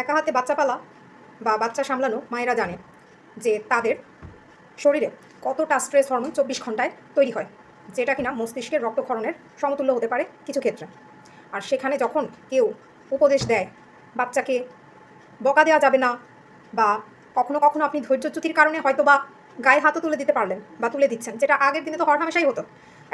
একা হাতে বাচ্চা পালা বা বাচ্চা সামলানো মায়েরা জানে যে তাদের শরীরে কতটা স্ট্রেস হরমোন চব্বিশ ঘন্টায় তৈরি হয়, যেটা কিনা মস্তিষ্কের রক্তক্ষরণের সমতুল্য হতে পারে কিছু ক্ষেত্রে। আর সেখানে যখন কেউ উপদেশ দেয়, বাচ্চাকে বকা দেওয়া যাবে না বা কখনো কখনো আপনি ধৈর্যচ্যুতির কারণে হয়তো বা গায়ে হাতও তুলে দিতে পারলেন বা তুলে দিচ্ছেন, যেটা আগের দিনে তো হর হামেশাই হতো।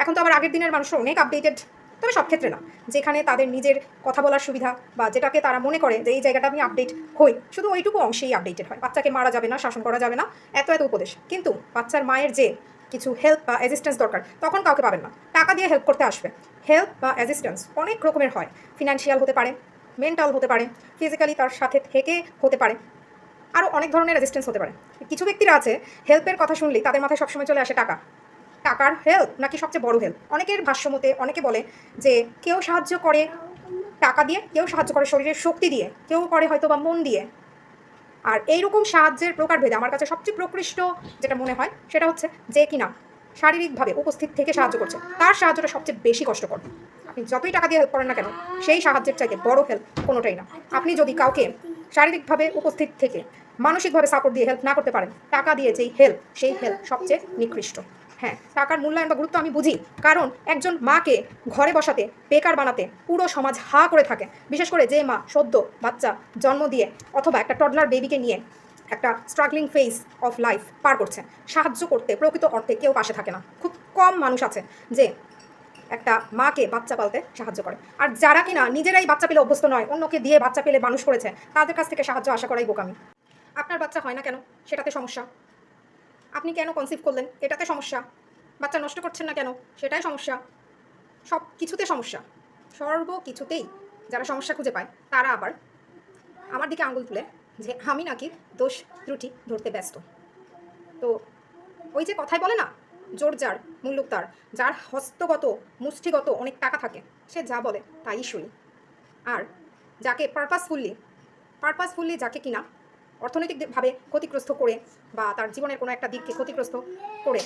এখন তো আবার আগের দিনের মানুষ অনেক আপডেটেড তবে সব ক্ষেত্রে না। যেখানে তাদের নিজের কথা বলার সুবিধা বা যেটাকে তারা মনে করে যে, এই জায়গাটা আমি আপডেট হই। শুধু ওইটুকু অংশেই আপডেটেড হয়। বাচ্চাকে মারা যাবে না, শাসন করা যাবে না, এত এত উপদেশ। কিন্তু বাচ্চার মায়ের যে কিছু হেল্প বা অ্যাসিস্ট্যান্স দরকার, তখন কাউকে পাবেন না। টাকা দিয়ে হেল্প করতে আসবে। হেল্প বা অ্যাসিস্ট্যান্স অনেক রকমের হয়। ফিনান্সিয়াল হতে পারে মেন্টাল হতে পারে ফিজিক্যালি তার সাথে থেকে হতে পারে। আরও অনেক ধরনের রেজিস্ট্যান্স হতে পারে। কিছু ব্যক্তিরা আছে হেল্পের কথা শুনলেই তাদের মাথায় সবসময় চলে আসে টাকা। টাকার হেল্প নাকি সবচেয়ে বড় হেল্প অনেকের ভাষ্যমতে অনেকে বলে যে কেউ সাহায্য করে টাকা দিয়ে, কেউ সাহায্য করে শরীরের শক্তি দিয়ে, কেউ করে হয়তো বা মন দিয়ে। আর এইরকম সাহায্যের প্রকারভেদে আমার কাছে সবচেয়ে প্রকৃষ্ট যেটা মনে হয়, সেটা হচ্ছে যে কিনা শারীরিকভাবে উপস্থিত থেকে সাহায্য করছে। তার সাহায্যটা সবচেয়ে বেশি কষ্টকর। আপনি যতই টাকা দিয়ে হেল্প করেন না কেন, সেই সাহায্যের চাইতে বড় হেল্প কোনোটাই না। আপনি যদি কাউকে শারীরিকভাবে উপস্থিত থেকে মানসিকভাবে সাপোর্ট দিয়ে হেল্প না করতে পারেন, টাকা দিয়ে যেই হেল্প সেই হেল্প সবচেয়ে নিকৃষ্ট। হ্যাঁ টাকার মূল্যায়ন বা গুরুত্ব আমি বুঝি। কারণ একজন মাকে ঘরে বসাতে, বেকার বানাতে পুরো সমাজ হা করে থাকে। বিশেষ করে যে মা সদ্য বাচ্চা জন্ম দিয়ে অথবা একটা টডলার বেবিকে নিয়ে একটা স্ট্রাগলিং ফেজ অফ লাইফ পার করছে। সাহায্য করতে, প্রকৃত অর্থে কেউ পাশে থাকে না। খুব কম মানুষ আছে যে একটা মাকে বাচ্চা পালতে সাহায্য করে। আর যারা কিনা নিজেরাই বাচ্চা পেলে অভ্যস্ত নয়, অন্যকে দিয়ে বাচ্চা পেলে মানুষ করেছে, তাদের কাছ থেকে সাহায্য আশা করাই বোকামি। আপনার বাচ্চা হয় না কেন? সেটাতে সমস্যা। আপনি কেন কনসিভ করলেন? এটাতে সমস্যা। বাচ্চা নষ্ট করছেন না কেন? সেটাই সমস্যা। সব কিছুতে সমস্যা। সর্ব কিছুতেই যারা সমস্যা খুঁজে পায়, তারা আবার আমার দিকে আঙুল তুলে যে আমি নাকি দোষ ত্রুটি ধরতে ব্যস্ত। তো ওই যে কথাই বলে না, জোর যার মুল্লুক তার, যার হস্তগত, মুষ্টিগত অনেক টাকা থাকে, সে যা বলে তাই শুনি। আর যাকে পারপাসফুল্লি পারপাসফুল্লি যাকে কিনা অর্থনৈতিকভাবে ক্ষতিগ্রস্ত করে বা তার জীবনের কোনো একটা দিককে ক্ষতিগ্রস্ত করে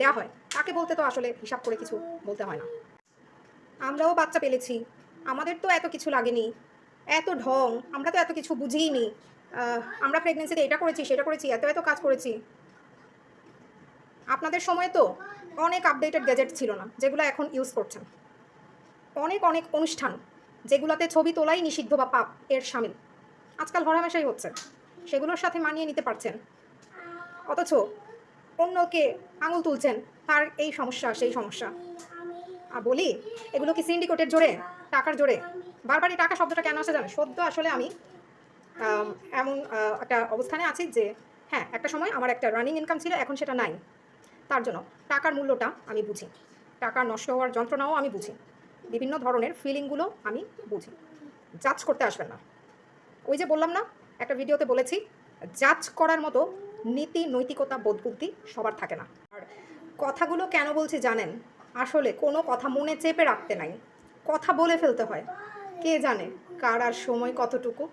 দেওয়া হয়, তাকে বলতে তো আসলে হিসাব করে কিছু বলতে হয় না। আমরাও বাচ্চা পেলেছি, আমাদের তো এত কিছু লাগেনি, এত ঢং, আমরা তো এত কিছু বুঝিনি আমরা প্রেগনেন্সিতে এটা করেছি, সেটা করেছি, এত এত কাজ করেছি। আপনাদের সময় তো অনেক আপডেটেড গ্যাজেট ছিল না, যেগুলো এখন ইউজ করছেন। অনেক অনেক অনুষ্ঠান, যেগুলোতে ছবি তোলাই নিষিদ্ধ বা পাপ এর সামিল। আজকাল হরামেশাই হচ্ছে। সেগুলোর সাথে মানিয়ে নিতে পারছেন। অথচ অন্যকে আঙুল তুলছেন, তার এই সমস্যা, সেই সমস্যা। আর বলি, এগুলো কি সিন্ডিকেটের জোরে? টাকার জোরে? বারবার এই টাকা শব্দটা কেন আসে জানেন? সদ্য আসলে আমি এমন একটা অবস্থানে আছি যে হ্যাঁ একটা সময় আমার একটা রানিং ইনকাম ছিল, এখন সেটা নাই। তার জন্য টাকার মূল্যটা আমি বুঝি। টাকা নষ্ট হওয়ার যন্ত্রণাও আমি বুঝি। বিভিন্ন ধরনের ফিলিংগুলো আমি বুঝি। জাজ করতে আসবেন না। ওই যে বললাম না একটা ভিডিওতে বলেছি জাজ করার মতো নীতি, নৈতিকতা বোধবুদ্ধি সবার থাকে না। আর কথাগুলো কেন বলছি জানেন? আসলে কোনো কথা মনে চেপে রাখতে নাই। কথা বলে ফেলতে হয়। কে জানে কার আর সময় কতটুকু?